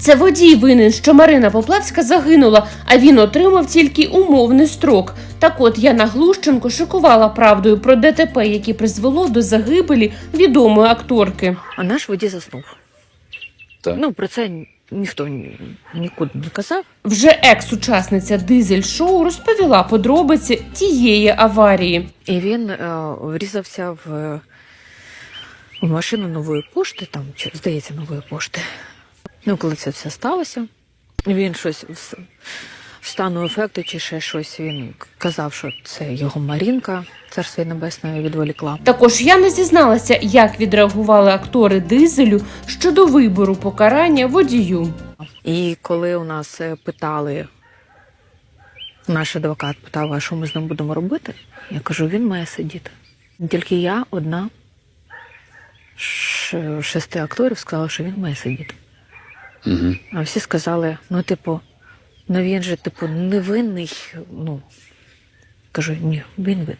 Це водій винен, що Марина Поплавська загинула, а він отримав тільки умовний строк. Так от Яна Глущенко шокувала правдою про ДТП, яке призвело до загибелі відомої акторки. А наш водій заснув. Так. Ну, про це ніхто нікуди не казав. Вже екс-учасниця дизель-шоу розповіла подробиці тієї аварії. І він е, врізався в, е, в машину нової пошти, там, здається, нової пошти. Ну, коли це все сталося, він щось в, стану ефекту чи ще щось. Він казав, що це його Марінка, царство їй небесне відволікла. Також Яна зізналася, як відреагували актори дизелю щодо вибору покарання водію. І коли у нас е, питали, наш адвокат питав, а що ми з ним будемо робити, я кажу, він має сидіти. Тільки я одна з шести акторів сказала, що він має сидіти. Угу. А всі сказали: ну, типу, ну він же, типу, невинний. Ну, кажу, ні, він винний.